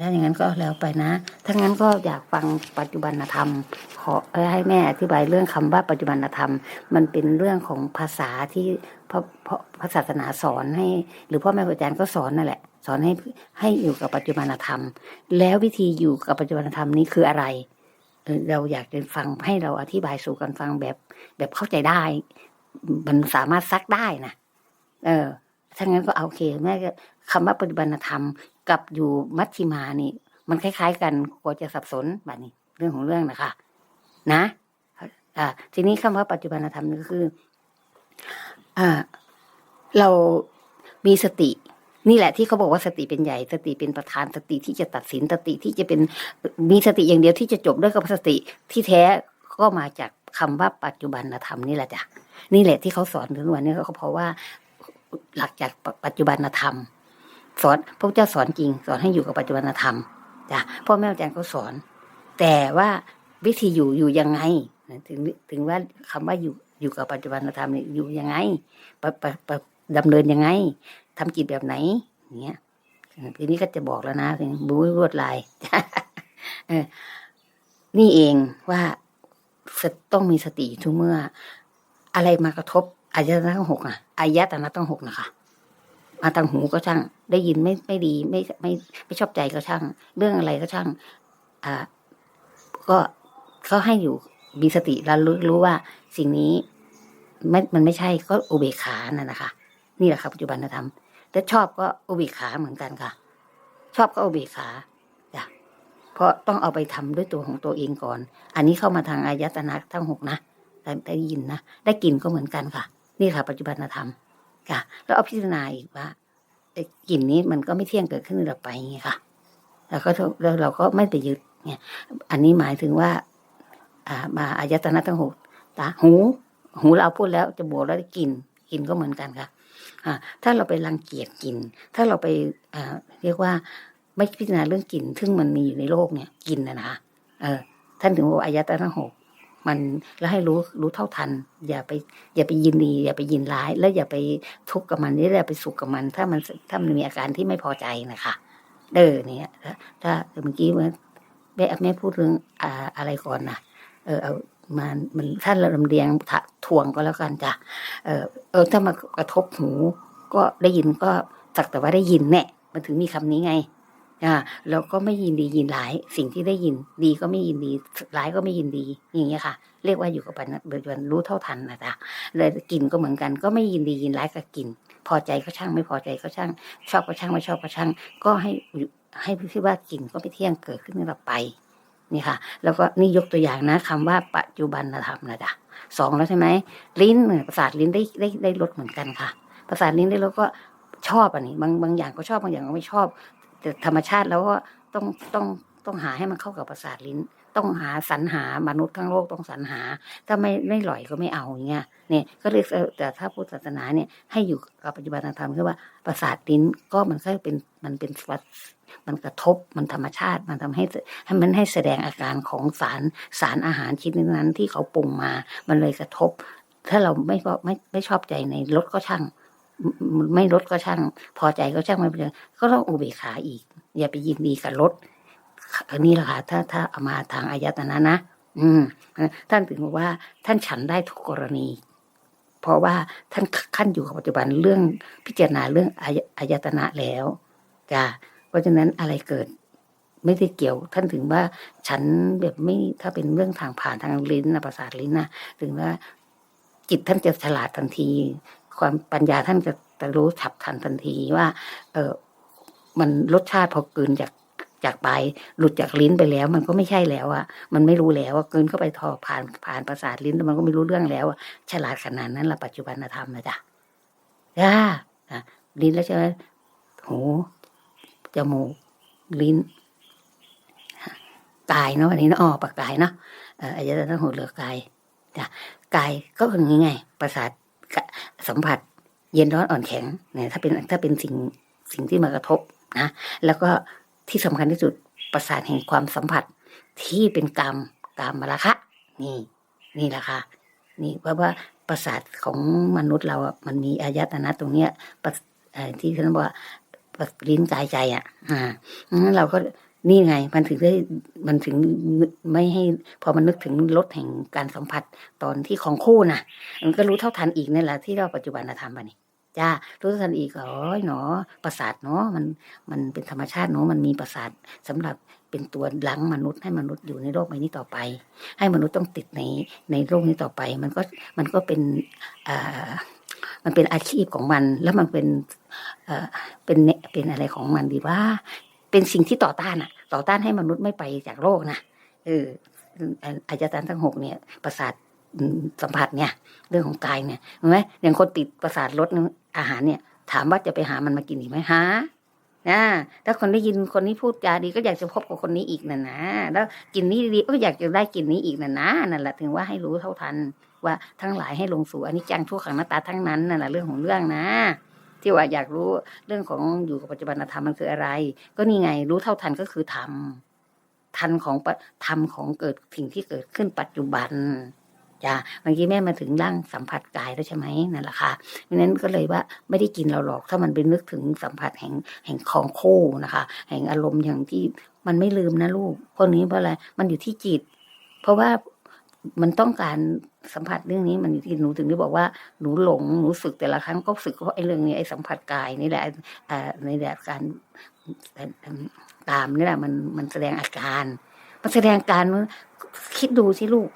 ถ้าอย่างนั้นก็แล้วไปนะ ถ้างั้นก็อยากฟังปัจจุบันธรรม ขอให้แม่อธิบายเรื่องคำว่าปัจจุบันธรรม มันเป็นเรื่องของภาษาที่พระพระพระศาสนาสอนให้ หรือพ่อแม่ครูอาจารย์ก็สอนนั่นแหละ สอนให้ให้อยู่กับปัจจุบันธรรม แล้ววิธีอยู่กับปัจจุบันธรรมนี้คืออะไร เราอยากจะฟังให้เราอธิบายสู่กันฟังแบบ แบบเข้าใจได้ มันสามารถซักได้นะเออถ้างั้นก็เอาโอเคแม่คำว่าปฏิบัติธรรม กับอยู่มัชชิมานี่ มันคล้าย ๆ กันกลัวจะสับสนแบบนี้ เรื่องของเรื่องนะคะ นะอ่าทีนี้คำว่าปัจจุบันธรรมนี่ก็คืออ่าเรามีสติ นี่แหละที่เขาบอกว่าสติเป็นใหญ่ สติเป็นประธานสติที่จะตัดสินสติที่จะเป็นมีสติอย่างเดียวที่จะจบด้วยกับสติที่แท้ก็มาจากคำว่าปัจจุบันธรรมนี่แหละจ้ะนี่แหละที่เขาสอนถึงวันนี้ก็เพราะว่าหลักจากปัจจุบันธรรม สอนพระเจ้าสอนจริง สอนให้อยู่กับปัจจุบันธรรมจ้ะพ่อแม่อาจารย์ก็สอน แต่ว่าวิธีอยู่อยู่ยังไง ถึงถึงว่าคำว่าอยู่อยู่กับปัจจุบันธรรมนี่อยู่ยังไงปปปะดำเนินยังไงทำจิตแบบไหนอย่างเงี้ยทีนี้ก็จะบอกแล้วนะบูรวดลายนี่เองว่าต้องมีสติทุกเมื่อ อะไรมากระทบอายตนะทั้งหกอะอายตนะทั้งหกนะคะ มาทางหูก็ช่าง ได้ยินไม่ไม่ดีไม่ไม่ไม่ชอบใจก็ช่าง เรื่องอะไรก็ช่าง อ่า ก็เขาให้อยู่มีสติแล้วรู้รู้ว่าสิ่งนี้ไม่มันไม่ใช่ก็อุเบกขานั่นนะคะ นี่แหละครับปัจจุบันธรรมแต่ชอบก็อุเบกขาเหมือนกันค่ะ ชอบก็อุเบกขาจ้ะเพราะต้องเอาไปทำด้วยตัวของตัวเองก่อน อันนี้เข้ามาทางอายตนะทั้งหกนะได้ได้ยินนะได้กลิ่นก็เหมือนกันค่ะ นี่ค่ะ ปัจจุบันธรรมค่ะ แล้วเอาพิจารณาอีกว่า ไอ้กลิ่นนี้มันก็ไม่เที่ยงเกิดขึ้นดับไปไงค่ะ แล้วก็แล้วเราก็ไม่ไปยึดเนี่ยอันนี้หมายถึงว่า อ่า มาอายตนะทั้งหกตาหู หูเราพูดแล้วจะบวกแล้วกลิ่นกลิ่นก็เหมือนกันค่ะอ่าถ้าเราไปรังเกียจกลิ่น ถ้าเราไปเรียกว่าไม่พิจารณาเรื่องกลิ่น ซึ่งมันมีอยู่ในโลกเนี่ยกลิ่นนะนะคะเออท่านถึงว่าอายตนะทั้งหก มันแล้วให้รู้รู้เท่าทัน อย่าไป อย่าไปยินดี อย่าไปยินร้าย แล้วอย่าไปทุกข์กับมันนี่อย่าไปสุขกับมัน ถ้ามันถ้ามันมีอาการที่ไม่พอใจนะคะเออเนี่ยถ้าเมื่อกี้เมื่อแม่แม่พูดเรื่องอะไรก่อนนะเออเอามามันท่านลำเลียงถะทวงก็แล้วกันจ้ะเออเออถ้ามากระทบหู ก็ได้ยินก็สักแต่ว่าได้ยินแน่มันถึงมีคำนี้ไง อ่าแล้วก็ไม่ยินดียินร้าย สิ่งที่ได้ยินดีก็ไม่ยินดีร้ายก็ไม่ยินดี อย่างเงี้ยค่ะ เรียกว่าอยู่กับปัจจุบันรู้เท่าทันนะจ๊ะเลยกลิ่นก็เหมือนกัน ก็ไม่ยินดียินร้ายกับกลิ่นพอใจก็ช่างไม่พอใจก็ช่าง ชอบก็ช่างไม่ชอบก็ช่าง ก็ให้ให้ที่ว่ากลิ่นก็ไม่เที่ยงเกิดขึ้นแล้วไปนี่ค่ะ แล้วก็นี่ยกตัวอย่างนะคำว่าปัจจุบันธรรมนะจ๊ะสองแล้วใช่ไหมลิ้นเนี่ยประสาทลิ้นได้ได้ได้ลดเหมือนกันค่ะประสาทลิ้นได้ลดก็ชอบอันนี้บางบางอย่างก็ชอบบางอย่างก็ไม่ชอบ แต่ธรรมชาติแล้วก็ต้องต้องต้องหาให้มันเข้ากับประสาทลิ้น ต้องหาสรรหามนุษย์ทั้งโลกต้องสรรหา ถ้าไม่ไม่หล่อยก็ไม่เอาอย่างเงี้ยเนี่ยก็เลยเออแต่ถ้าพุทธศาสนาเนี่ยให้อยู่กับปัจจุบันธรรมคือว่าประสาทลิ้นก็มันก็เป็นมันเป็นวัมันกระทบมันธรรมชาติมันทำให้ให้มันให้แสดงอาการของสารสารอาหารชิ้นนั้นที่เขาปรุงมา มันเลยกระทบ ถ้าเราไม่ก็ไม่ไม่ชอบใจในรสก็ช่าง ไม่ลดก็ช่าง พอใจก็ช่างไม่เป็นไรก็ต้องอุเบกขาอีก อย่าไปยินดีกับลดอันนี้แหละค่ะถ้าถ้าเอามาทางอายตนะนะอืมท่านถึงบอกว่าท่านฉันได้ทุกกรณี เพราะว่าท่านขั้นอยู่กับปัจจุบันเรื่องพิจารณาเรื่องอายอายตนะแล้วจ้ะเพราะฉะนั้นอะไรเกิดไม่ได้เกี่ยว ท่านถึงว่าฉันแบบไม่ถ้าเป็นเรื่องทางผ่านทางลิ้นนะประสาทลิ้นนะถึงว่าจิตท่านจะฉลาดทันที ความปัญญาท่านจะจะรู้ฉับทันทันทีว่า เออมันรสชาติพอกลืนจากจากไปหลุดจากลิ้นไปแล้ว มันก็ไม่ใช่แล้วอะมันไม่รู้แล้วอะกลืนเข้าไปทอผ่านผ่านประสาทลิ้นแล้วมันก็ไม่รู้เรื่องแล้วอะฉลาดขนาดนั้นละปัจจุบันธรรมนะจ๊ะจ้าลิ้นแล้วใช่ไหมหูจมูกลิ้นกายเนาะวันนี้นะอ๋อปากกายเนาะอออายตนะหูเหลือกายจ้ะกายก็คือไงประสาท สัมผัส เย็นร้อนอ่อนแข็งเนี่ยถ้าเป็นถ้าเป็นสิ่งสิ่งที่มากระทบนะ แล้วก็ที่สำคัญที่สุดประสาทแห่งความสัมผัสที่เป็นกรรมกรรมมาละคะนี่ นี่แหละค่ะนี่เพราะว่าประสาทของมนุษย์เราอะมันมีอายตนะตรงเนี้ยประเอ่ที่เขาบอกว่าลิ้นกายใจอะอ่างั้นเราก็ นี่ไง มันถึงได้มันถึงไม่ให้ พอมันนึกถึงลดแห่งการสัมผัสตอนที่ของคู่น่ะมันก็รู้เท่าทันอีกนี่แหละที่เราปัจจุบันธรรมป่ะนี่จ้ารู้เท่าทันอีกอ๋อหนอประสาทเนาะมันมันเป็นธรรมชาติเนาะมันมีประสาทสำหรับเป็นตัวลังมนุษย์ให้มนุษย์อยู่ในโลกใบนี้ต่อไป ให้มนุษย์ต้องติดในในโลกนี้ต่อไป มันก็มันก็เป็นอ่ามันเป็นอาชีพของมัน แล้วมันเป็น เอ่อเป็นเนะเป็นอะไรของมันดีว่า เป็นสิ่งที่ต่อต้านอะต่อต้านให้มนุษย์ไม่ไปจากโลกนะเอออาจารย์ทั้งหกเนี่ย ประสาทสัมผัสเนี่ย เรื่องของกายเนี่ยเห็นไหมอย่างคนติดประสาทรสอาหารเนี่ย ถามว่าจะไปหามันมากินอีกไหมหานะถ้าคนได้ยินคนนี้พูดจาดีก็อยากจะพบกับคนนี้อีกน่ะนะ แล้วกินนี้ดีก็อยากจะได้กินนี้อีกน่ะนะนั่นแหละถึงว่าให้รู้เท่าทันว่าทั้งหลายให้ลงสู่อันิจจังทุกขังหน้าตาทั้งนั้นนั่นแหละเรื่องของเรื่องนะ ที่ว่าอยากรู้เรื่องของอยู่กับปัจจุบันธรรมมันคืออะไร ก็นี่ไงรู้เท่าทันก็คือธรรมทันของปะธรรมของเกิดสิ่งที่เกิดขึ้นปัจจุบันจ้ะเมื่อกี้แม่มาถึงร่างสัมผัสกายแล้วใช่ไหมนั่นแหละค่ะเพราะนั้นก็เลยว่าไม่ได้กินเราหรอกถ้ามันไปนึกถึงสัมผัสแห่งแห่งของคู่นะคะ แห่งอารมณ์อย่างที่มันไม่ลืมนะลูกพวกนี้เพราะอะไรมันอยู่ที่จิต เพราะว่ามันต้องการ สัมผัสเรื่องนี้มันที่หนูถึงได้บอกว่าหนูหลงหนูสึกแต่ละครั้งก็สึกเพราะไอ้เรื่องนี้ไอ้สัมผัสกายนี่แหละอ่าในแหละการตามนี่แหละมันมันแสดงอาการ มันแสดงอาการคิดดูสิลูก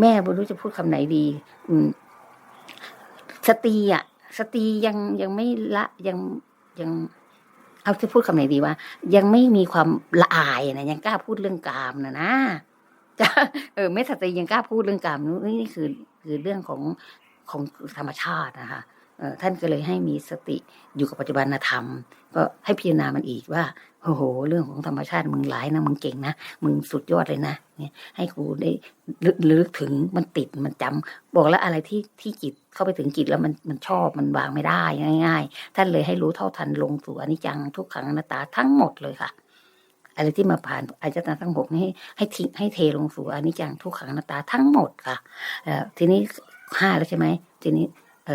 แม่ไม่รู้จะพูดคำไหนดี อืมสตรีอะ สตรียังยังไม่ละยังยังเอาจะพูดคำไหนดีว่ายังไม่มีความละอายนะยังกล้าพูดเรื่องกามนะนะ จะเออไม่สตรียังกล้าพูดเรื่องกามนี่นี่คือคือเรื่องของของธรรมชาตินะคะเออท่านก็เลยให้มีสติอยู่กับปัจจุบันธรรม ก็ให้พิจารณามันอีกว่าโอ้โห เรื่องของธรรมชาติมึงหลายนะมึงเก่งนะมึงสุดยอดเลยนะเนี่ยให้กูได้ลึกถึงมันติดมันจำบอกแล้วอะไรที่ที่จิตเข้าไปถึงจิตแล้วมันมันชอบมันวางไม่ได้ง่าย ๆ ท่านเลยให้รู้เท่าทันลงสู่อนิจจังทุกขังอนัตตาทั้งหมดเลยค่ะ อะไรที่มาผ่านอายตนะทั้งหกนี้ให้ให้ทิ้งให้เทลงสู่อนิจจังทุกขังนัตตาทั้งหมดค่ะทีนี้ห้าแล้วใช่ไหมทีนี้เอ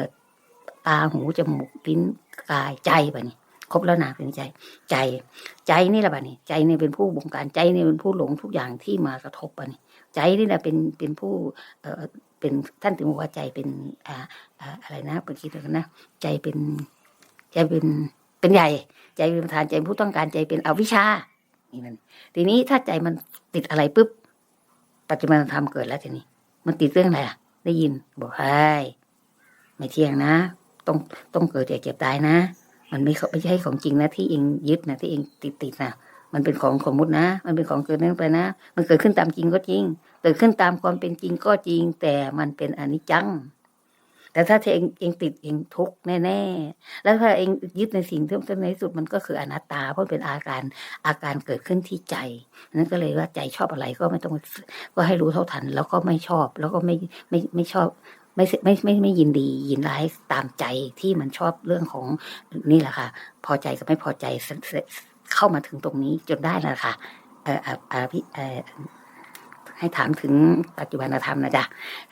ตาหูจมูกลิ้นกายใจแบบนี้ครบแล้วนะเป็นใจ ใจ ใจนี่แหละบ้านี่ใจนี่เป็นผู้บงการใจนี่เป็นผู้หลงทุกอย่างที่มากระทบบ้านี่ใจนี่แหละเป็นเป็นผู้เออเป็นท่านถึงบอกว่าใจเป็นอ่าอะไรนะเมื่อกี้ตรงนะ ใจเป็น ใจเป็นเป็นใหญ่ ใจเป็นประธานใจเป็นผู้ต้องการใจเป็นอวิชชา นี่มันทีนี้ถ้าใจมันติดอะไรปุ๊บปัจจุบันธรรมเกิดแล้วทีนี้ มันติดเรื่องอะไรอะ ได้ยิน บอกให้ไม่เที่ยงนะ ต้องต้องเกิดแก่เจ็บตายนะ มันไม่ไม่ใช่ของจริงนะที่เองยึดนะที่เองติดติดนะมันเป็นของสมมตินะ มันเป็นของเกิดนั่นไปนะ มันเกิดขึ้นตามจริงก็จริง เกิดขึ้นตามความเป็นจริงก็จริง แต่มันเป็นอนิจจัง แต่ถ้าเองเองติดเองทุกแน่ๆ แล้วถ้าเองยึดในสิ่งที่ในที่สุดมันก็คืออนัตตา เพราะเป็นอาการอาการเกิดขึ้นที่ใจนั้นก็เลยว่าใจชอบอะไรก็ไม่ต้องก็ให้รู้เท่าทัน แล้วก็ไม่ชอบ แล้วก็ไม่ไม่ไม่ชอบไม่ไม่ไม่ไม่ยินดียินร้ายตามใจที่มันชอบเรื่องของนี่แหละค่ะ พอใจกับไม่พอใจเข้ามาถึงตรงนี้จนได้แล้วค่ะเออเออเอพี่เออ ให้ถามถึงปัจจุบันธรรมนะจ๊ะ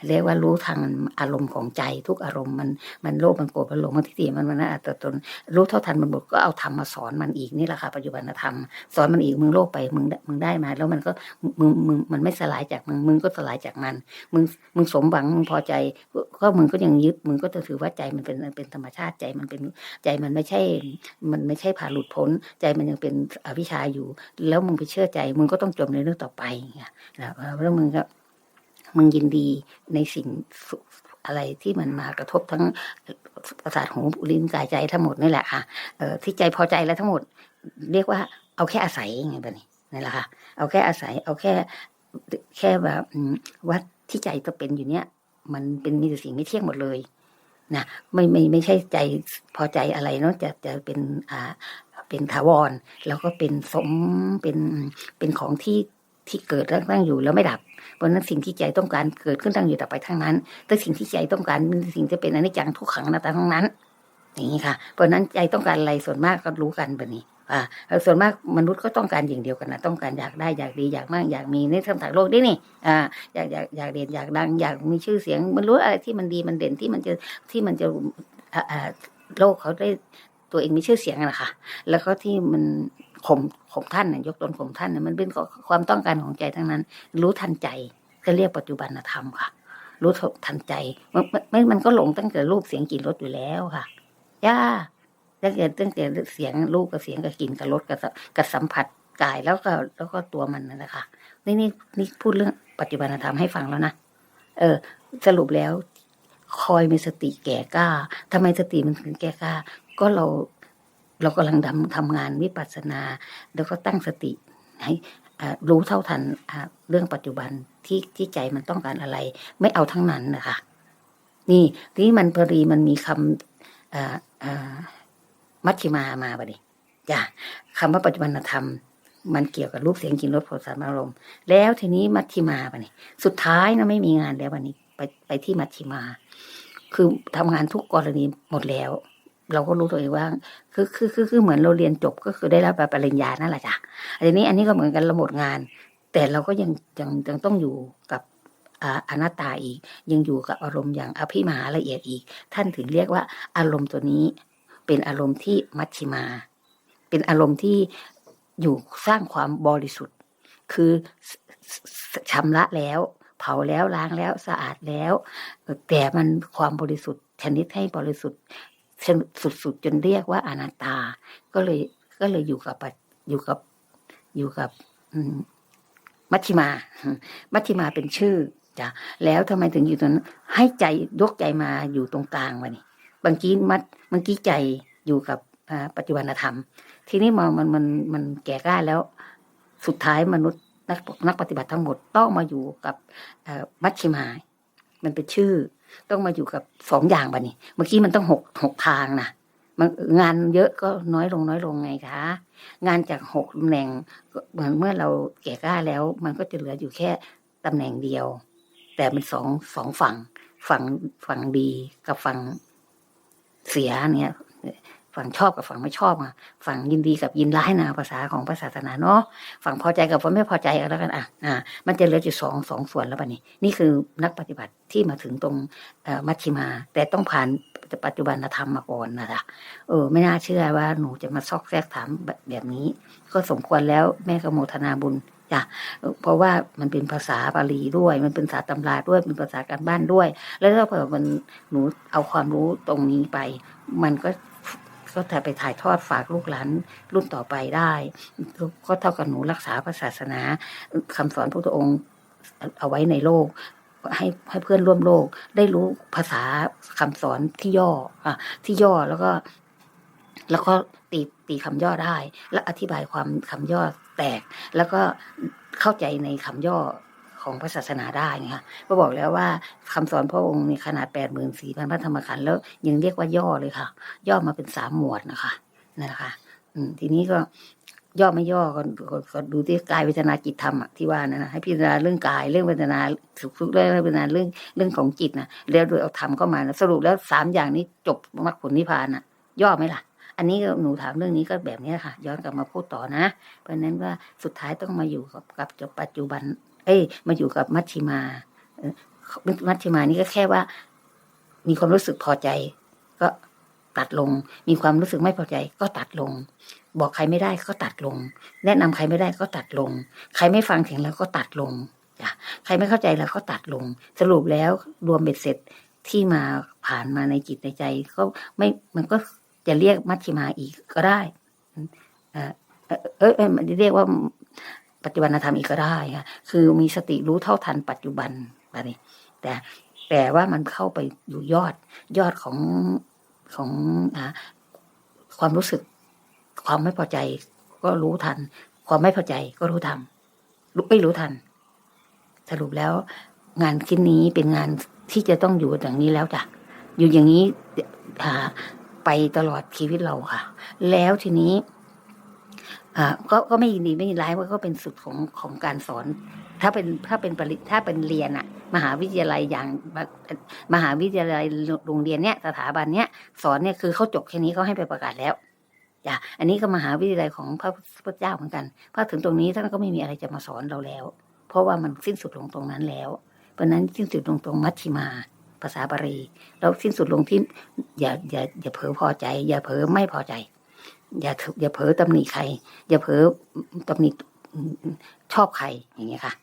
เรียกว่ารู้ทางอารมณ์ของใจทุกอารมณ์มันมันโลภมันโกรธมันหลงมันทิฏฐิมันมันอัตตนรู้เท่าทันมันหมดก็เอาธรรมมาสอนมันอีกนี่แหละค่ะปัจจุบันธรรม สอนมันอีกมึงโลภไปมึงมึงได้มา แล้วมันก็มึงมึงมันไม่สลายจากมึงมึงก็สลายจากมัน มึงมึงสมหวังมึงพอใจ ก็มึงก็ยังยึดมึงก็จะถือว่าใจมันเป็นเป็นธรรมชาติใจมันเป็นใจมันไม่ใช่ มันไม่ใช่ผ่าหลุดพ้น ใจมันยังเป็นอวิชชาอยู่ แล้วมึงไปเชื่อใจ มึงก็ต้องจมในเรื่องต่อไปไงแล้วมึงก็มึงยินดีในสิ่งอะไรที่มันมากระทบทั้งประสาทหูลิ้นกายใจทั้งหมดนี่แหละค่ะเออที่ใจพอใจแล้วทั้งหมด เรียกว่าเอาแค่อาศัยไงแบบนี้นี่แหละค่ะเอาแค่อาศัย เอาแค่ แค่แบบวัดที่ใจจะเป็นอยู่เนี้ยมันเป็นมีแต่สิ่งไม่เที่ยงหมดเลยนะไม่ไม่ไม่ใช่ใจพอใจอะไรเนาะจะจะเป็นอ่าเป็นถาวร แล้วก็เป็นสมเป็นเป็นของที่ ที่เกิดตั้งอยู่แล้วไม่ดับ เพราะนั้นสิ่งที่ใจต้องการเกิดขึ้นตั้งอยู่ต่อไปทั้งนั้น แต่สิ่งที่ใจต้องการเป็นสิ่งที่เป็นอนิจจังทุกขังอนัตตาทั้งนั้น อย่างนี้ค่ะ เพราะนั้นใจต้องการอะไรส่วนมากก็รู้กันแบบนี้อ่าส่วนมากมนุษย์ก็ต้องการอย่างเดียวกันนะต้องการอยากได้อยากดีอยากมากอยากมีในทั้งทางโลกได้นี่อ่าอยากอยากอยากเด่นอยากดัง อยากมีชื่อเสียง มันรู้อะไรที่มันดีมันเด่นที่มันจะที่มันจะอ่าโลกเขาได้ตัวเองมีชื่อเสียงนะคะ แล้วก็ที่มัน ข่มข่มท่านน่ะยกตนข่มท่านน่ะมันเป็นความต้องการของใจทั้งนั้น รู้ทันใจก็เรียกปัจจุบันธรรมค่ะ รู้ทันใจมันม่มันก็หลงตั้งแต่รูปเสียงกลิ่นรสอยู่แล้วค่ะย่าตั้งแต่ตั้งแต่เสียงรูปกับเสียงกับกลิ่นกับรสกับกับสัมผัสกายแล้วก็แล้วก็ตัวมันนั่นแหละค่ะนี่นี่นี่พูดเรื่องปัจจุบันธรรมให้ฟังแล้วนะเออ สรุปแล้ว คอยมีสติแก่กล้าทำไมสติมันถึงแก่กล้า ก็เรา เรากำลังทำทำงานวิปัสสนา แล้วก็ตั้งสติให้รู้เท่าทันเรื่องปัจจุบันที่ที่ใจมันต้องการอะไร ไม่เอาทั้งนั้นนะคะนี่ทีนี้มันพอดีมันมีคำมัชฌิมามาบดิจ้ะคำว่าปัจจุบันธรรม มันเกี่ยวกับรูปเสียงกลิ่นรสโผฏฐัพพะอารมณ์แล้วทีนี้มัชฌิมาปะนี่สุดท้ายนะไม่มีงานแล้ววันนี้ ไปไปที่มัชฌิมา คือทำงานทุกกรณีหมดแล้ว เราก็รู้ตัวเองว่าคือคือคือคือเหมือนเราเรียนจบก็คือได้รับปริญญานั่นแหละจ้ะทีนี้อันนี้ก็เหมือนกันเราหมดงาน แต่เราก็ยังยังยังต้องอยู่กับอาอนัตตาอีก ยังอยู่กับอารมณ์อย่างอภิมหาละเอียดอีก ท่านถึงเรียกว่าอารมณ์ตัวนี้เป็นอารมณ์ที่มัชชิมา เป็นอารมณ์ที่อยู่สร้างความบริสุทธิ์ คือชำระแล้ว เผาแล้วล้างแล้วสะอาดแล้ว แต่มันความบริสุทธิ์ชนิดให้บริสุทธิ์ สุดๆจนเรียกว่าอนัตตา ก็เลยก็เลยอยู่กับอยู่กับอยู่กับมัชชิมา มัชชิมาเป็นชื่อจ้ะแล้วทำไมถึงอยู่ตรงนั้นให้ใจยกใจมาอยู่ตรงกลางวะนี่บางทีมัดบางทีใจอยู่กับปัจจุบันธรรม ทีนี้มันมันมันมันแก่กล้าแล้ว สุดท้ายมนุษย์นักนักปฏิบัติทั้งหมดต้องมาอยู่กับมัชชิมา มันเป็นชื่อ ต้องมาอยู่กับสองอย่างบะนี่เมื่อกี้มันต้องหกหกทางนะมันงานเยอะก็น้อยลงน้อยลงไงคะ งานจากหกตำแหน่งเหมือนเมื่อเราแก่กล้าแล้ว มันก็จะเหลืออยู่แค่ตำแหน่งเดียว แต่เป็นสองสองฝั่ง ฝั่งฝั่งดีกับฝั่งเสียเนี่ย ฝั่งชอบกับฝั่งไม่ชอบอะฝั่งยินดีกับยินร้ายนะภาษาของพระศาสนาเนาะฝั่งพอใจกับฝั่งไม่พอใจแล้วกันอะอ่ามันจะเหลืออยู่สองสองส่วนแล้วป่ะนี่นี่คือนักปฏิบัติที่มาถึงตรงมัชชิมา แต่ต้องผ่านปัจจุบันธรรมมาก่อนนะจ๊ะเออ ไม่น่าเชื่อว่าหนูจะมาซอกแซกถามแบบนี้ ก็สมควรแล้วแม่กโมทนาบุญจ้ะเพราะว่ามันเป็นภาษาบาลีด้วย มันเป็นภาษาตำราด้วยเป็นภาษาการบ้านด้วย แล้วถ้าเผื่อมันหนูเอาความรู้ตรงนี้ไป มันก็ ก็จะไปถ่ายทอดฝากลูกหลานรุ่นต่อไปได้ ก็เท่ากับหนูรักษาพระศาสนาคำสอนพระองค์เอาไว้ในโลกให้ให้เพื่อนร่วมโลก ได้รู้ภาษาคำสอนที่ย่ออะที่ย่อแล้วก็ แล้วก็ตีตีคำย่อได้ และอธิบายความคำย่อแตก แล้วก็เข้าใจในคำย่อ ของพระศาสนาได้นะคะก็บอกแล้วว่าคำสอนพระองค์มีขนาดแปดหมื่นสี่พันพระธรรมขันธ์แล้วยังเรียกว่าย่อเลยค่ะ ย่อมาเป็นสามหมวดนะคะนั่นแหละค่ะทีนี้ก็ย่อไม่ย่อก็ก็ดูที่กายเวทนาจิตธรรมที่ว่านะนะให้พิจารณาเรื่องกายเรื่องเวทนาสุขทุกข์เรื่องเวทนาเรื่องเรื่องของจิตนะแล้วโดยเอาธรรมเข้ามานะสรุปแล้วสามอย่างนี้จบมรรคผลนิพพานอะย่อไหมล่ะ อันนี้หนูถามเรื่องนี้ก็แบบนี้ค่ะ ย้อนกลับมาพูดต่อนะ เพราะนั้นว่าสุดท้ายต้องมาอยู่กับกับจบปัจจุบัน เอ้ย มาอยู่กับมัชชิมามัชชิมานี่ก็แค่ว่า มีความรู้สึกพอใจ ก็ตัดลง มีความรู้สึกไม่พอใจ ก็ตัดลง บอกใครไม่ได้ก็ตัดลง แนะนำใครไม่ได้ก็ตัดลง ใครไม่ฟังถึงแล้วก็ตัดลงจ้ะใครไม่เข้าใจแล้วก็ตัดลง สรุปแล้วรวมเบ็ดเสร็จที่มาผ่านมาในจิตในใจ ก็ไม่มันก็จะเรียกมัชชิมาอีกก็ได้เออเออเออมันเรียกว่า ปัจจุบันธรรมอีกก็ได้ค่ะคือมีสติรู้เท่าทันปัจจุบันแบบนี้ แต่แต่ว่ามันเข้าไปอยู่ยอดยอดของของอความรู้สึก ความไม่พอใจ ก็รู้ทัน ความไม่พอใจก็รู้ทำรู้ไม่รู้ทัน สรุปแล้ว งานชิ้นนี้เป็นงานที่จะต้องอยู่อย่างนี้แล้วจ้ะอยู่อย่างนี้ไปตลอดชีวิตเราค่ะ แล้วทีนี้ ก็ก็ไม่ยินดีไม่ยินร้ายว่าก็เป็นสุดของของการสอน ถ้าเป็นถ้าเป็นปริถ้าเป็นเรียนอะมหาวิทยาลัยอย่างมหาวิทยาลัยโรงเรียนเนี้ยสถาบันเนี้ยสอนเนี่ยคือเขาจบแค่นี้เขาให้ไปประกาศแล้วจ้ะอันนี้ก็มหาวิทยาลัยของพระพุทธเจ้าเหมือนกันพอถึงตรงนี้ท่านก็ไม่มีอะไรจะมาสอนเราแล้ว เพราะว่ามันสิ้นสุดลงตรงนั้นแล้ว เพราะนั้นสิ้นสุดลงตรงมัชชิมา ภาษาบาลีแล้วสิ้นสุดลงที่อย่าอย่าอย่าเผลอพอใจ อย่าเผลอไม่พอใจ อย่าถืออย่าเผลอตำหนิใคร อย่าเผลอตำหนิชอบใครอย่างเงี้ยค่ะ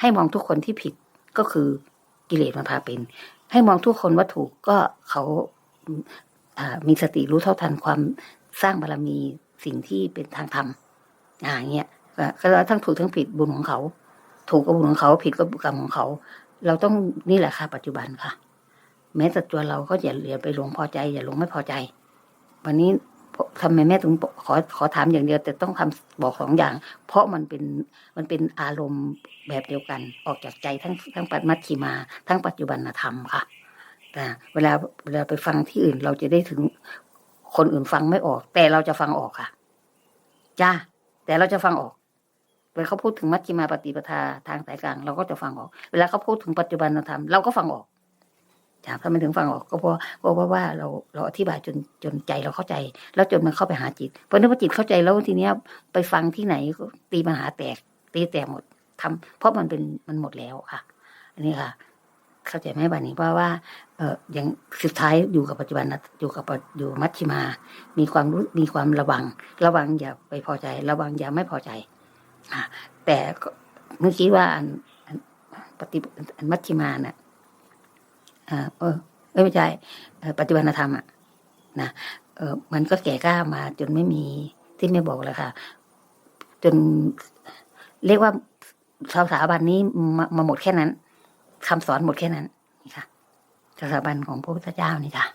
ให้มองทุกคนที่ผิดก็คือกิเลสมันพาเป็น ให้มองทุกคนว่าถูกก็เขาอ่ามีสติรู้เท่าทันความสร้างบารมีสิ่งที่เป็นทางธรรมอ่าอย่างเงี้ยก็ก็ทั้งถูกทั้งผิดบุญของเขา ถูกก็บุญของเขาผิดก็กรรมของเขา เราต้องนี่แหละค่ะ ปัจจุบันค่ะ แม้แต่ตัวเราก็อย่าอย่าไปหลงพอใจ อย่าหลงไม่พอใจ วันนี้ ทำไมแม่ถึงขอขอถามอย่างเดียว แต่ต้องทำบอกสองอย่าง เพราะมันเป็นมันเป็นอารมณ์แบบเดียวกัน ออกจากใจทั้งทั้งปัจมัชชิมา ทั้งปัจจุบันธรรมค่ะแต่เวลาเวลาไปฟังที่อื่นเราจะได้ถึงคนอื่นฟังไม่ออก แต่เราจะฟังออกค่ะจ้าแต่เราจะฟังออกเวลาเขาพูดถึงมัชฌิมาปฏิปทาทางสายกลาง เราก็จะฟังออก เวลาเขาพูดถึงปัจจุบันธรรมเราก็ฟังออก จ้าถ้าไมถึงฟังออกก็เพราะเพราะว่าเราเราอธิบายจนจนใจเราเข้าใจ แล้วจนมันเข้าไปหาจิตเพราะนั้นพอจิตเข้าใจแล้วทีเนี้ยไปฟังที่ไหนก็ตีปัญหาแตก ตีแตกหมดทำเพราะมันเป็นมันหมดแล้วค่ะ อันนี้ค่ะ เข้าใจไหมบัดนี้เพราะว่าเอออย่างสุดท้ายอยู่กับปัจจุบันนะอยู่กับอยู่มัชชิมา มีความรู้มีความระวัง ระวังอย่าไปพอใจ ระวังอย่าไม่พอใจอ่าแต่เมื่อกี้ว่าอันปฏิอันมัชชิมาเน่ะอ่า เออเอ้ยไม่ใช่ปัจจุบันธรรมอะนะเออมันก็แก่กล้ามาจนไม่มีที่ไม่บอกเลยค่ะ จนเรียกว่าสถาบันนี้มามาหมดแค่นั้นคำสอนหมดแค่นั้นนี่ค่ะสถาบันของพระพุทธเจ้านี่ค่ะ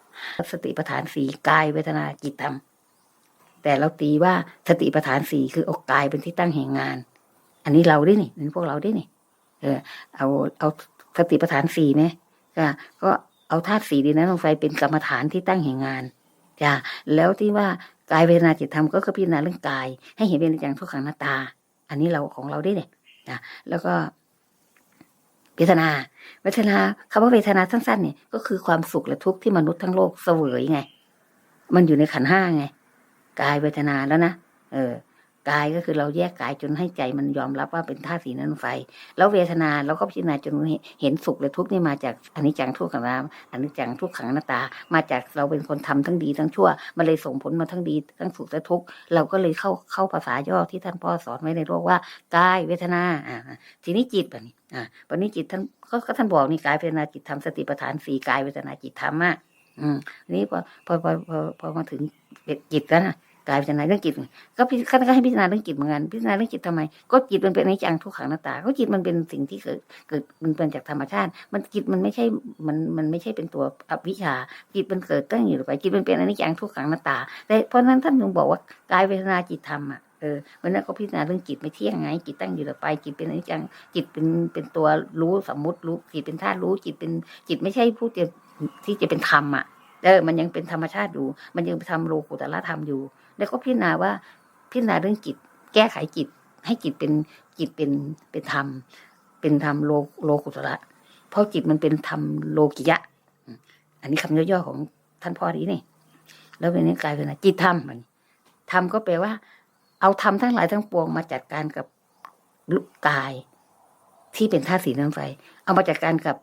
สติปัฏฐานสี่กายเวทนาจิตธรรม แต่เราตีว่าสติปัฏฐานสี่คืออากายเป็นที่ตั้งแห่งงาน อันนี้เราได้นี่นี่พวกเราได้นี่เออเอาเอาสติปัฏฐานสี่ไหม ก็ก็เอาธาตุสีดินน้ำลมไฟเป็นกรรมฐานที่ตั้งแห่งงานจ้ะแล้วที่ว่ากายเวทนาจิตธรรมก็คือพิจารณาเรื่องกาย ให้เห็นเป็นอนิจจังทุกขังหน้าตา อันนี้เราของเราได้เนี่ยนะแล้วก็เวทนาเวทนาคำว่าเวทนาสั้นๆเนี่ยก็คือความสุขและทุกข์ที่มนุษย์ทั้งโลกเสวยไง มันอยู่ในขันห้าไงกายเวทนาแล้วนะเออ กายก็คือเราแยกกายจนให้ใจมันยอมรับว่าเป็นธาตุสีน้ำไฟ แล้วเวทนาเราก็พิจารณาจนเห็นสุขและทุกข์นี่มาจากอนิจจังทุกขังน้ำอนิจจังทุกขังหน้าตา มาจากเราเป็นคนทำทั้งดีทั้งชั่วมันเลยส่งผลมาทั้งดีทั้งสุขและทุกข์เราก็เลยเข้าเข้าภาษาย่อที่ท่านพ่อสอนไว้ในโลกว่ากายเวทนาอ่าทีนี้จิตแบบนี้อ่าวันนี้จิตท่านก็ท่านบอกนี่กายเวทนาจิตธรรมสติปัฏฐานสี่กายเวทนาจิตธรรมอะอืมทีนี้พอพอพอพอมาถึงจิตแล้วนะ กายพิจารณาเรื่องจิตก็พิท่าก็ให้พิจารณาเรื่องจิตเหมือนกันพิจารณาเรื่องจิตทำไม ก็จิตมันเป็นอนจังทุกขังหน้าตาก็จิตมันเป็นสิ่งที่เกิดเกิดมันเป็นจากธรรมชาติ มันจิตมันไม่ใช่มันมันไม่ใช่เป็นตัวอวิชชา จิตมันเกิดตั้งอยู่ไป จิตมันเป็นอนิจจังทุกขังหน้าตา แต่เพราะนั้นท่านถึงบอกว่ากายเวทนาจิตธรรมอะเออวันนั้นก็พิจารณาเรื่องจิตไม่เที่ยงไง จิตตั้งอยู่ต่อไป จิตเป็นอนิจจัง จิตเป็นเป็นตัวรู้สมมติรู้จิตเป็นธาตุรู้จิตเป็นจิตไม่ใช่ผู้จะที่จะเป็นธรรมอะ เออมันยังเป็นธรรมชาติอยู่ มันยังทำโลกุตละธรรมอยู่ แล้วก็พิจารณาว่าพิจารณาเรื่องจิต แก้ไขจิต ให้จิตเป็นจิตเป็นเป็นธรรม เป็นธรรมโลโลกุตระเพราะจิตมันเป็นธรรมโลกิยะ อันนี้คำย่อๆของท่านพ่อดีนี่ แล้วเป็นนี้กลายเป็นอะไรจิตธรรมมันธรรมก็แปลว่า เอาธรรมทั้งหลายทั้งปวงมาจัดการกับลูกกายที่เป็นธาตุสีน้ำไฟ เอามาจัดการกับ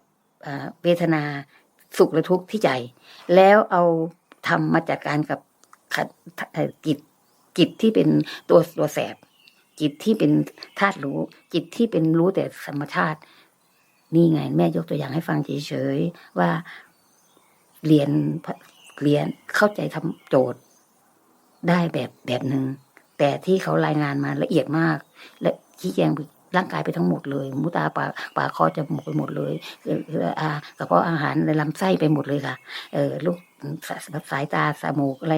เวทนา สุขและทุกข์ที่ใจ แล้วเอาธรรมาจัดการกับขัดเอ่อจิตจิตที่เป็นตัวตัวแสบ จิตที่เป็นธาตุรู้ จิตที่เป็นรู้แต่ธรรมชาติ นี่ไง แม่ยกตัวอย่างให้ฟังเฉยๆว่าเรียนเรียนเข้าใจทำโจทย์ได้แบบแบบหนึ่งแต่ที่เขารายงานมาละเอียดมาก และชี้แจง ร่างกายไปทั้งหมดเลยมุตาปากปากคอจมูกไปหมดเลยเออเอ่ออากระเพาะอาหารในลำไส้ไปหมดเลยค่ะ เออลูกสสายตาสมูกอะไร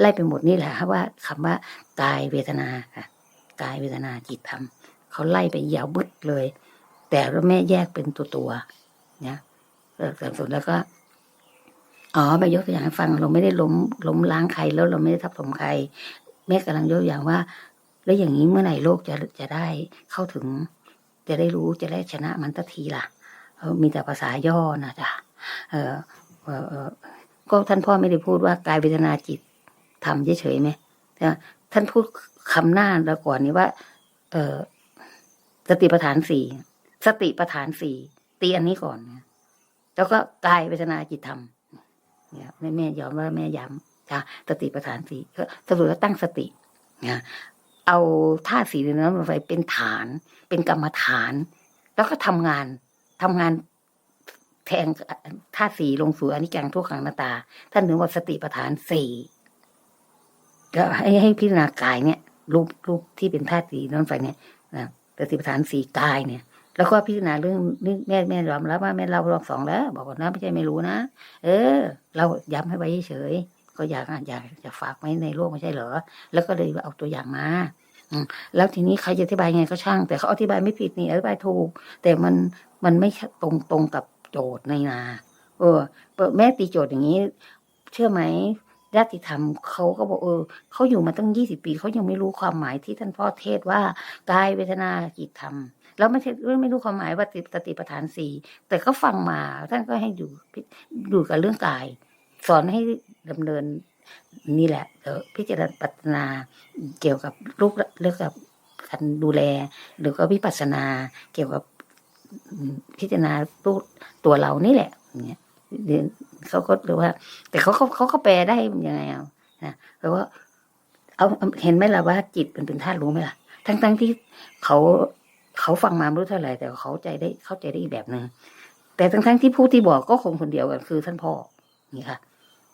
ไล่ไปหมดนี่แหละว่าคำว่ากายเวทนาค่ะกายเวทนาจิตธรรมเขาไล่ไปยาวบึดเลย แต่ว่าแม่แยกเป็นตัวตัวเนี่ยเออส่วนแล้วก็อ๋อไปยกตัวอย่างให้ฟังเราไม่ได้ล้มล้มล้างใครแล้วเราไม่ได้ทับถมใครแม่กำลังยกอย่างว่า แล้วอย่างนี้เมื่อไหร่โลกจะจะได้เข้าถึง จะได้รู้จะได้ชนะมันทันทีล่ะมีแต่ภาษาย่อนะจ๊ะเออเออเออก็ท่านพ่อไม่ได้พูดว่ากายเวทนาจิตทำเฉยๆไหมท่านพูดคำหน้าแล้วก่อนนี้ว่า เออสติปัฏฐานสี่สติปัฏฐานสี่ตีอันนี้ก่อนแล้วก็กายเวทนาจิตธรรมเนี่ยแม่แม่ยอมว่าแม่ย้ำจ้ะสติปัฏฐานสี่ก็สรุปแล้วตั้งสตินะ เอาธาตุสีเดือนน้ำลมไฟเป็นฐาน เป็นกรรมฐาน แล้วก็ทำงานทำงานแทงธาตุสีลงสู่อนิจจังทุกขังนาตา ท่านถึงว่าสติปัฏฐานสี่ก็ให้ให้พิจารณากายเนี่ย รูปรูปที่เป็นธาตุสีน้ำไฟเนี่ยนะสติปัฏฐานสี่กายเนี่ยแล้วก็พิจารณาเรื่องนี่แม่แม่ยอมรับว่าแม่เล่ารอบสองแล้ว บอกว่านะไม่ใช่ไม่รู้นะเออ เราย้ำให้ไว้เฉยก็อยากอยากจะฝากไว้ในโลกไม่ใช่เหรอ แล้วก็เลยเอาตัวอย่างมา แล้วทีนี้ใครจะอธิบายไงก็ช่าง แต่เขาอธิบายไม่ผิดนี่อธิบายถูก แต่มันมันไม่ตรงตรงกับโจทย์ในนา เออแม่ตีโจทย์อย่างนี้ เชื่อไหมญาติธรรมเขาก็บอกเออเขาอยู่มาตั้งยี่สิบปีเขายังไม่รู้ความหมายที่ท่านพ่อเทศว่ากายเวทนาจิตธรรม แล้วไม่ใช่ไม่รู้ความหมายว่าติสติปัฏฐานสี่แต่ก็ฟังมาท่านก็ให้อยู่อยู่กับเรื่องกาย สอนให้ดำเนิน นี่แหละเดี๋ยวพิจารณาปัจนาเกี่ยวกับรูปเรื่องกับการดูแล หรือก็วิปัสสนาเกี่ยวกับพิจารณารูปตัวเรานี่แหละเงี้ยเขาก็หรือว่า แต่เขาเขาเขาก็แปลได้ยังไงเอานะแปลว่าเอาเห็นไหมล่ะว่าจิตมันเป็นธาตุรู้ไหมล่ะ ทั้งทั้งที่เขาเขาฟังมาไม่รู้เท่าไหร่แต่เขาใจได้เข้าใจได้อีกแบบหนึ่งแต่ทั้งทั้งที่ผู้ที่บอกก็คงคนเดียวกันคือท่านพ่อนี่ค่ะ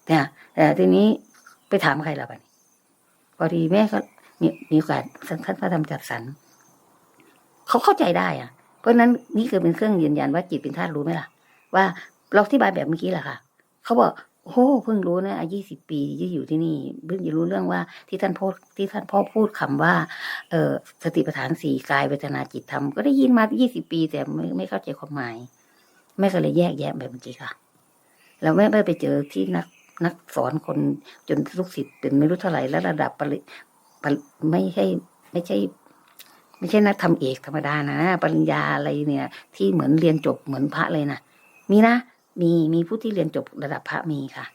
เนี่ยแต่ทีนี้ ไปถามใครล่ะบัดนี้พอดีแม่ก็มีมีโอกาสท่านพระธรรมจัดสรรเขาเข้าใจได้อะ เพราะนั้นนี่คือเป็นเครื่องยืนยันว่าจิตเป็นธาตุรู้ไหมล่ะ ว่าเราอธิบายแบบเมื่อกี้แหละค่ะเขาบอกโอ้เพิ่งรู้นะอายุสิบปีที่อยู่ที่นี่เพิ่งจะรู้เรื่องว่าที่ท่านพูดที่ท่านพ่อพูดคำว่า เออสติปัฏฐานสี่กายเวทนาจิตธรรมก็ได้ยินมายี่สิบปี แต่ไม่ไม่เข้าใจความหมายแม่ก็เลยแยกแยะแบบเมื่อกี้ค่ะแล้วแม่ไม่ไปเจอที่นัก นักสอนคนจนลูกศิษย์เป็นไม่รู้เท่าไหร่แล้วระดับปริปริไม่ใช่ไม่ใช่ ไม่ใช่นักทำเอกธรรมดานะปริญญาอะไรเนี่ย ที่เหมือนเรียนจบเหมือนพระเลยนะมีนะมีมีผู้ที่เรียนจบระดับพระมีค่ะ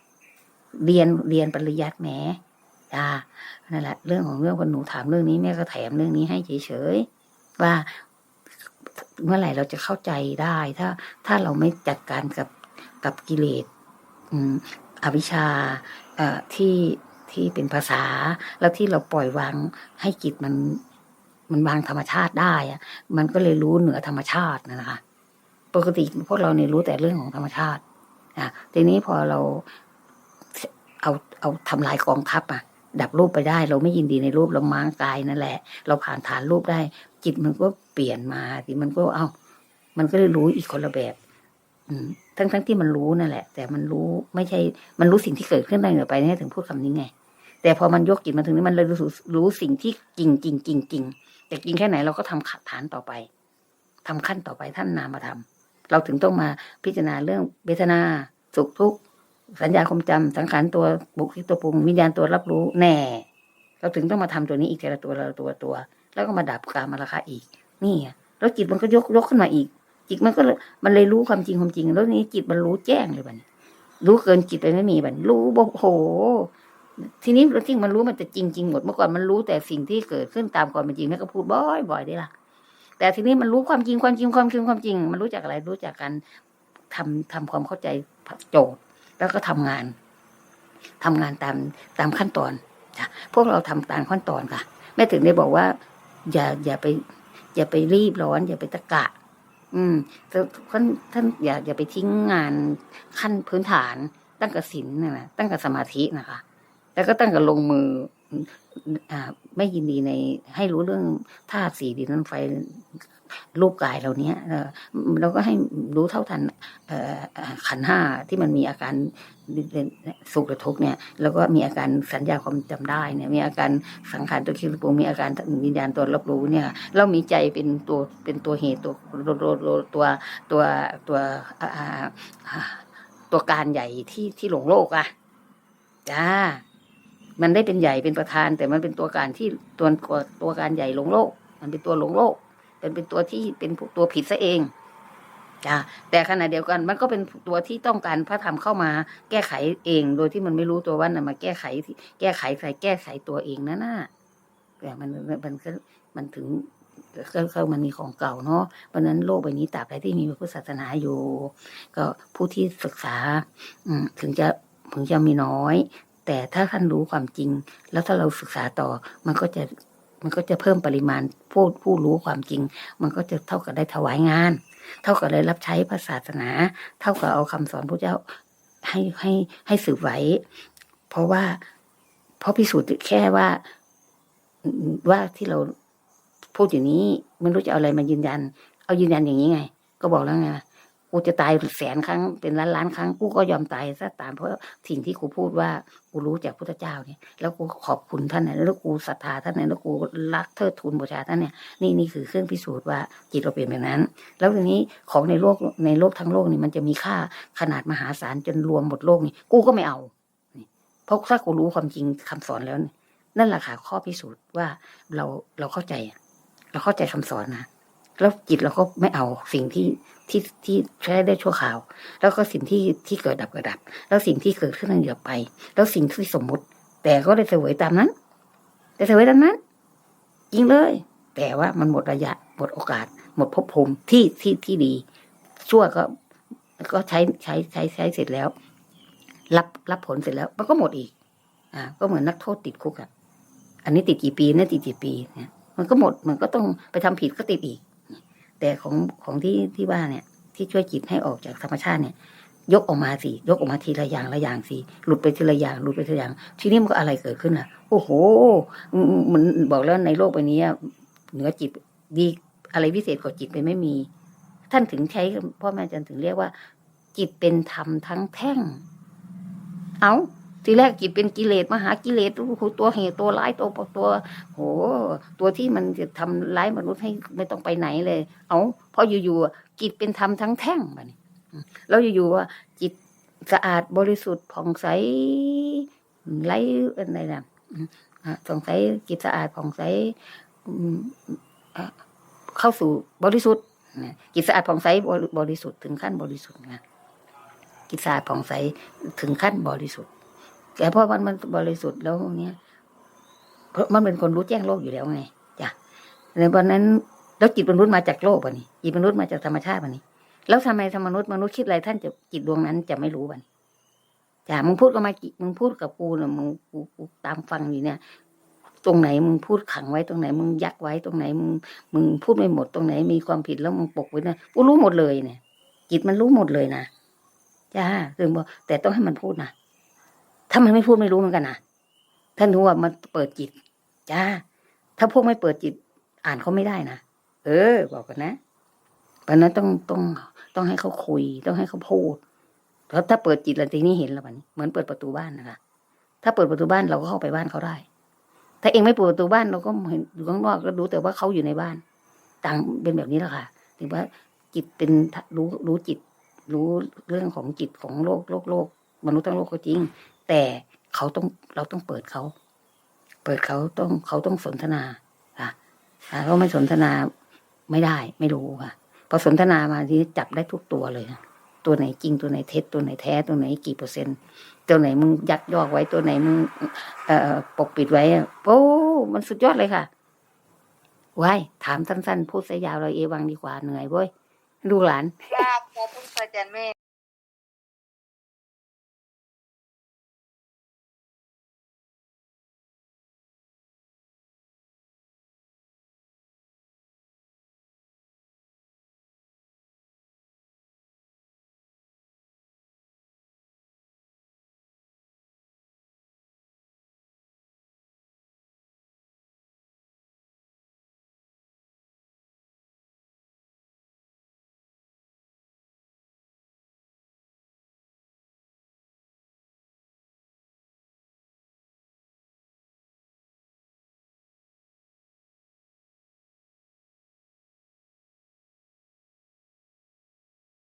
เรียนเรียนปริยัติแหมจ้านั่นแหละ เรื่องของเรื่องคนหนูถามเรื่องนี้แม่ก็แถมเรื่องนี้ให้เฉยๆว่าเมื่อไหร่เราจะเข้าใจได้ ถ้า ถ้าเราไม่จัดการกับกับกิเลส อวิชชาที่ที่เป็นภาษา แล้วที่เราปล่อยวางให้จิตมันมันวางธรรมชาติได้อะมันก็เลยรู้เหนือธรรมชาตินะคะ ปกติพวกเราเนี่ยรู้แต่เรื่องของธรรมชาติอะทีนี้พอเราเอาเอาทำลายกองทัพอะ ดับรูปไปได้ เราไม่ยินดีในรูปเราม้างกายนั่นแหละ เราผ่านฐานรูปได้ จิตมันก็เปลี่ยนมาทีมันก็เอามันก็เลยรู้อีกคนละแบบ ทั้งทั้งที่มันรู้นั่นแหละ แต่มันรู้ไม่ใช่ มันรู้สิ่งที่เกิดขึ้นได้เหนือไปนี่ถึงพูดคำนี้ไง แต่พอมันยกจิตมาถึงนี้มันเลยรู้สึกรู้สิ่งที่จริงจริงจริงจริงแต่จริงแค่ไหนเราก็ทำขัดฐานต่อไปทำขั้นต่อไปท่านนามธรรมเราถึงต้องมาพิจารณาเรื่องเวทนาสุขทุกข์สัญญาความจำสังขารตัวบุคคลตัวปรุงวิญญาณตัวรับรู้แน่ เราถึงต้องมาทำตัวนี้อีกทีละตัวละตัวตัว แล้วก็มาดับกามราคะอีก นี่แล้วจิตมันก็ยกยกขึ้นมาอีก จิตมันก็มันเลยรู้ความจริงความจริง แล้วนี้จิตมันรู้แจ้งเลยบัดนรู้เกินจิตไปไม่มีบัดนรู้บอกโห ทีนี้ที่มันรู้มันจะจริงจริงหมดเมื่อก่อนมันรู้แต่สิ่งที่เกิดขึ้นตามความเป็นจริงแม่ก็พูดบ่อยบ่อยได้ละแต่ทีนี้มันรู้ความจริงความจริงความจริงความจริง มันรู้จากอะไรรู้จากการทำทำความเข้าใจโจทย์ แล้วก็ทำงานทำงานตามตามขั้นตอนจ้ะพวกเราทำตามขั้นตอนค่ะแม่ถึงได้บอกว่า อย่าอย่าไป อย่าไปรีบร้อน อย่าไปตะกะ อืมท่านท่านอย่าอย่าไปทิ้งงานขั้นพื้นฐานตั้งกับศีลนะนะตั้งกับสมาธินะคะ แล้วก็ตั้งกับลงมือ อ่า ไม่ยินดีในให้รู้เรื่องธาตุสีดินน้ำไฟ รูปกายเรานี้เออเราก็ให้รู้เท่าทันขันห้าที่มันมีอาการสุขหรือทุกเนี่ยแล้วก็มีอาการสัญญาความจำได้เนี่ยมีอาการสังขารตัวคิดปรุงมีอาการวิญญาณตัวรับรู้เนี่ยเรามีใจเป็นตัวเป็นตัวเหตุตัวตัวตัวตัวตัวตัวการใหญ่ที่ที่หลงโลกอะจ้ามันได้เป็นใหญ่เป็นประธาน แต่มันเป็นตัวการที่ตัวตัวการใหญ่หลงโลก มันเป็นตัวหลงโลก เป็นเป็นตัวที่เป็นตัวผิดซะเองจ้าแต่ขณะเดียวกันมันก็เป็นตัวที่ต้องการพระธรรมเข้ามาแก้ไขเอง โดยที่มันไม่รู้ตัวว่าน่ะมาแก้ไขแก้ไขใส่แก้ไขตัวเองนะน่ะแต่มันมันก็มันถึงก็ก็มันมีของเก่าเนาะเพราะนั้นโลกใบนี้ตราบใดที่มีพระพุทธศาสนาอยู่ ก็ผู้ที่ศึกษาอืถึงจะถึงจะมีน้อย แต่ถ้าท่านรู้ความจริง แล้วถ้าเราศึกษาต่อมันก็จะ มันก็จะเพิ่มปริมาณผู้ผู้รู้ความจริง มันก็จะเท่ากับได้ถวายงาน เท่ากับได้รับใช้พระศาสนา เท่ากับเอาคำสอนพระเจ้าให้ให้ให้สืบไว้ เพราะว่าเพราะพิสูจน์แค่ว่าว่าที่เราพูดอย่างนี้ไม่รู้จะเอาอะไรมายืนยัน เอายืนยันอย่างนี้ไง ก็บอกแล้วไง กูจะตายแสนครั้งเป็นล้านล้านครั้งกูก็ยอมตายซะตาม เพราะสิ่งที่กูพูดว่ากูรู้จากพุทธเจ้าเนี่ย แล้วกูขอบคุณท่านเนะแล้วกูศรัทธาท่านเนะแล้วกูรักเทิดทูนบูชาท่านเนี่ยนี่นี่คือเครื่องพิสูจน์ว่าจิตเราเปลี่ยนแบบนั้น แล้วทีนี้ของในโลกในโลกทั้งโลกนี่มันจะมีค่าขนาดมหาศาลจนรวมหมดโลกนี่กูก็ไม่เอาเพราะถ้ากูรู้ความจริงคำสอนแล้วนั่นแหละค่ะข้อพิสูจน์ว่าเราเราเข้าใจ เราเข้าใจคำสอนนะ แล้วจิตเราก็ไม่เอาสิ่งที่ที่ที่ใช้ได้ชั่วคราว แล้วก็สิ่งที่ที่เกิดดับเกิดดับ แล้วสิ่งที่เกิดขึ้นนั้นเดี๋ยไป แล้วสิ่งที่สมมุติ แต่ก็ได้เสวยตามนั้น แต่เสวยตามนั้นจริงเลย แต่ว่ามันหมดระยะหมดโอกาส หมดภพภูมิที่ที่ที่ดี ชั่วก็ก็ใช้ใช้ใช้ใช้เสร็จแล้ว รับรับผลเสร็จแล้ว มันก็หมดอีก อ่า ก็เหมือนนักโทษติดคุกอะอันนี้ติดกี่ปีเนี่ยติดกี่ปีเนี่ยมันก็หมดมันก็ต้องไปทำผิดก็ติดอีก แต่ของของที่ที่ว่าเนี่ย ที่ช่วยจิตให้ออกจากธรรมชาติเนี่ย ยกออกมาสิยกออกมาทีละอย่างละอย่างสิหลุดไปทีละอย่างหลุดไปทีละอย่าง ทีนี้มันก็อะไรเกิดขึ้นอะ โอ้โหมันบอกแล้วในโลกใบนี้เหนือจิตดีอะไรพิเศษกว่าจิตไปไม่มี ท่านถึงใช้พ่อแม่อาจารย์ถึงเรียกว่า จิตเป็นธรรมทั้งแท่ง เอา ทีแรกจิตเป็นกิเลสมหากิเลสโอ้โหตัวเหตุตัวร้ายตัวตัวโห ตัวที่มันจะทำร้ายมนุษย์ให้ไม่ต้องไปไหนเลย เอาเพราะอยู่ๆจิตเป็นธรรมทั้งแท่งแบบนี้แล้วอยู่ๆว่าจิตสะอาดบริสุทธิ์ผ่องใสไร้อะไรนะผ่องใสจิตสะอาดผ่องใสเข้าสู่บริสุทธิ์จิตสะอาดผ่องใสบริสุทธิ์ถึงขั้นบริสุทธิ์นะจิตสะอาดผ่องใสถึงขั้นบริสุทธิ์ แต่เพราะมันมันบริสุทธิ์แล้วเนี้ยเพราะมันเป็นคนรู้แจ้งโลกอยู่แล้วไงจ้ะในวันนั้นแล้วจิตมนุษย์มาจากโลกป่ะนี่จิตมนุษย์มาจากธรรมชาติป่ะนี่แล้วทำไมธรรมนุษย์มนุษย์คิดอะไรท่านจะจิตดวงนั้นจะไม่รู้บันจ้ะมึงพูดกับมากิมึงพูดกับกูนะมึงกูกูตามฟังอยู่เนี่ย ตรงไหนมึงพูดขังไว้ตรงไหน มึงยักไว้ตรงไหนมึงมึงพูดไม่หมดตรงไหน มีความผิดแล้วมึงปกไว้นะกูรู้หมดเลยเนี่ย จิตมันรู้หมดเลยนะจ้าถึงบอกแต่ต้องให้มันพูดนะ ถ้ามันไม่พูดไม่รู้เหมือนกันนะท่านรู้ว่ามันเปิดจิตจ้าถ้าพวกไม่เปิดจิต อ่านเขาไม่ได้นะเออ บอกกันนะเพราะฉะนั้นต้องต้องต้องให้เขาคุย ต้องให้เขาพูดแล้วถ้าเปิดจิตแล้วทีนี้เห็นแล้วมันเหมือนเปิดประตูบ้านนะคะถ้าเปิดประตูบ้านเราก็เข้าไปบ้านเขาได้ ถ้าเองไม่เปิดประตูบ้านเราก็เห็นอยู่ข้างนอกก็รู้แต่ว่าเขาอยู่ในบ้าน ต่างเป็นแบบนี้แหละค่ะถึงว่าจิตเป็นรู้รู้จิต รู้เรื่องของจิตของโลกโลกโลกมนุษย์ทั้งโลกก็จริง แต่เขาต้องเราต้องเปิดเขา เปิดเขาต้องเขาต้องสนทนาค่ะถ้าเขาไม่สนทนาไม่ได้ไม่รู้ค่ะพอสนทนามาทีนี้จับได้ทุกตัวเลยค่ะตัวไหนจริงตัวไหนเท็จตัวไหนแท้ตัวไหนกี่เปอร์เซ็นต์ตัวไหนมึงยักยอกไว้ตัวไหนมึงเอ่อปกปิดไว้อะโอ้มันสุดยอดเลยค่ะว้ายถามสั้นๆพูดสยาวเลยเอวังดีกว่าเหนื่อยเว้ยลูกหลานกราบขอบคุณพระอาจารย์แม่